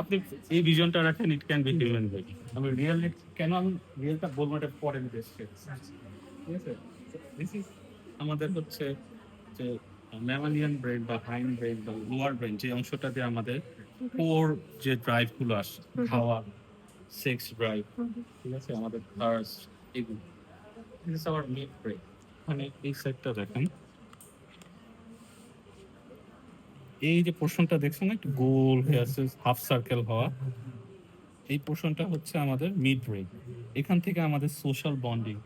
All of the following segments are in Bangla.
আপনি এই ভিশনটা রাখেন it can be human brain আমি রিয়েল কেন আমি রিয়েলটা বলব এটা পরে আমি ঠিক আছে? দিস ইজ আমাদের হচ্ছে যে ম্যামালিয়ান ব্রেন বা হাইন ব্রেন বা লোয়ার ব্রেন যে অংশটা দিয়ে আমাদের কোর যে ড্রাইভগুলো আসে খাওয়া সেক্স ড্রাইভ ঠিক আছে? আমাদের থার্স এগুলো। This is our mid brain মানে এই সাইডটা দেখেন। এই যে পোর্শনটা দেখছেন একটু গোল হয়ে আছে হাফ সার্কেল হওয়া। এই পোর্শনটা হচ্ছে আমাদের মিড ব্রেন এখান থেকে আমাদের সোশ্যাল বন্ডিং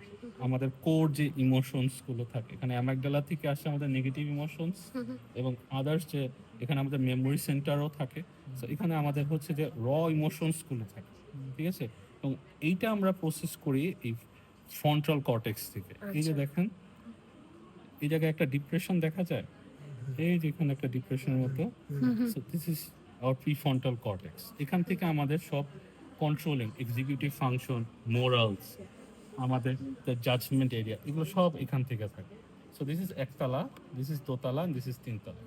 আমাদের কোর যে ইমোশনসগুলো থাকে। এখানে অ্যামাগডালা থেকে আসে আমাদের নেগেটিভ ইমোশনস এবং আদার্স যে এখানে আমাদের মেমোরি সেন্টারও থাকে। তো এখানে আমাদের হচ্ছে যে র ইমোশনসগুলো থাকে। ঠিক আছে? এবং এইটা আমরা প্রসেস করি এই ফ্রন্টাল কর্টেক্স থেকে। এই যে আচ্ছা। দেখেন এই জায়গায় একটা ডিপ্রেশন দেখা যায়? এই যে এখানে একটা ডিপ্রেশনের মতো। So this is our prefrontal cortex এখান থেকে আমাদের সব কন্ট্রোলিং এক্সিকিউটিভ ফাংশন মোরালস আমাদের জাজমেন্ট এরিয়া এগুলো সব এখান থেকে থাকে। সো দিস ইজ একতলা দিস ইজ দোতলা দিস ইজ তিনতলা।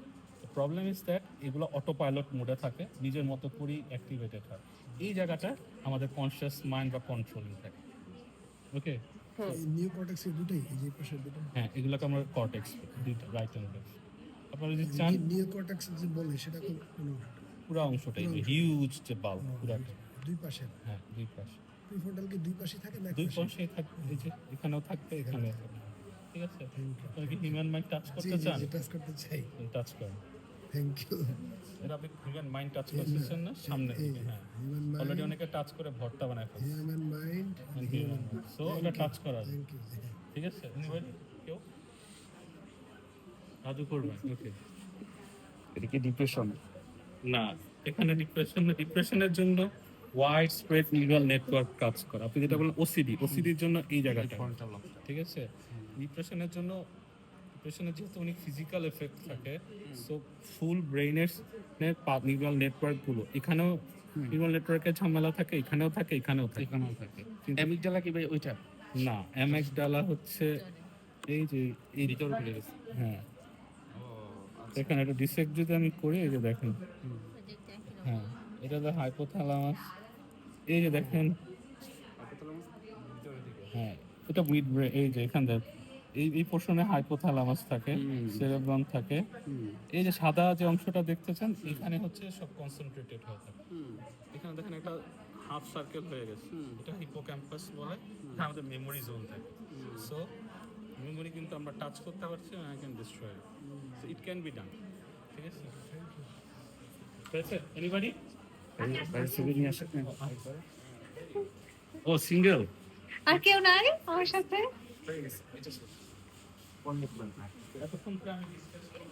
প্রবলেম ইজ দ্যাট এগুলো অটো পাইলট মোডে থাকে নিজের মতো করেই অ্যাক্টিভেটেড হয়। এই জায়গাটা আমাদের কনসিয়াস মাইন্ড বা কন্ট্রোলিং থাকে। ওকে নিউ কর্টেক্স এর দুটোই এই যে পাশে দুটো। হ্যাঁ এগুলোকে আমরা কর্টেক্স দুইটা রাইট অ্যান্ড লেফট আপনারা যদি চান নিউ কর্টেক্স যে বলে সেটা কোন কোন পুরো অংশটাই হিউজ যে বাল্ব পুরাটা। দুই পাশে। হ্যাঁ দুই পাশে। প্রিফ্রন্টাল কি দুই পাশে থাকে না দুই পাশে? থাকবে এই যে এখানেও থাকবে এখানেও থাকবে। ঠিক আছে? আপনারা কি হিউম্যান মাইন্ড টাচ করতে চান? টাচ করতে চাই। টাচ করেন থ্যাংক ইউ এটা আপনি হিউম্যান মাইন্ড টাচ করতেছেন না? সামনে দিকে হ্যাঁ। অলরেডি অনেকে টাচ করে ভর্তা বানায় ফেলছে। হিউম্যান মাইন্ড সো এটা টাচ করা থ্যাংক ইউ ঠিক আছে? Anybody? কেউ? রাজু করবেন ওকে এটা কি ডিপ্রেশন না এখানে ডিপ্রেশন ডিপ্রেশনের জন্য ওয়াইড স্প্রেড নিউরাল নেটওয়ার্ক কাজ করে। আপনি যেটা বলেন ওসিডি ওসিডির জন্য এই জায়গাটা। ঠিক আছে? ডিপ্রেশনের জন্য ডিপ্রেশনের যেহেতু অনেক ফিজিক্যাল এফেক্ট থাকে সো ফুল ব্রেইনের নিউরাল নেটওয়ার্কগুলো এখানেও নিউরাল নেটওয়ার্কের ঝামেলা থাকে এখানেও থাকে এখানেও থাকে। এখানেও থাকে। অ্যামিগডালা কি ভাই ওইটা? না এমএক্স ডালা হচ্ছে এই যে এই হ্যাঁ। এখানে একটা ডিসেক্ট যদি আমি করি এই যে দেখেন। হ্যাঁ এটা তো হাইপোথ্যালামাস এই যে দেখেন। হ্যাঁ এটা মিড এই যে এখান থেকে এই এই পোর্শনে হাইপোথ্যালামাস থাকে। সেরেব্রাম থাকে। এই যে সাদা যে অংশটা দেখতেছেন এখানে হচ্ছে সব কনসেন্ট্রেটেড হয়ে থাকে। এখানে দেখেন একটা হাফ সার্কেল হয়ে গেছে। এটা হিপোক্যাম্পাস বলে এটা আমাদের মেমোরি জোন থাকে। সো মেমোরি কিন্তু আমরা টাচ করতে পারছি I can destroy so it can be done ঠিক আছে? ঠিক আছে এনিবডি ও সিঙ্গেল আর কেউ নাই আমার সাথে? এতক্ষণ পরে আমি discuss করব।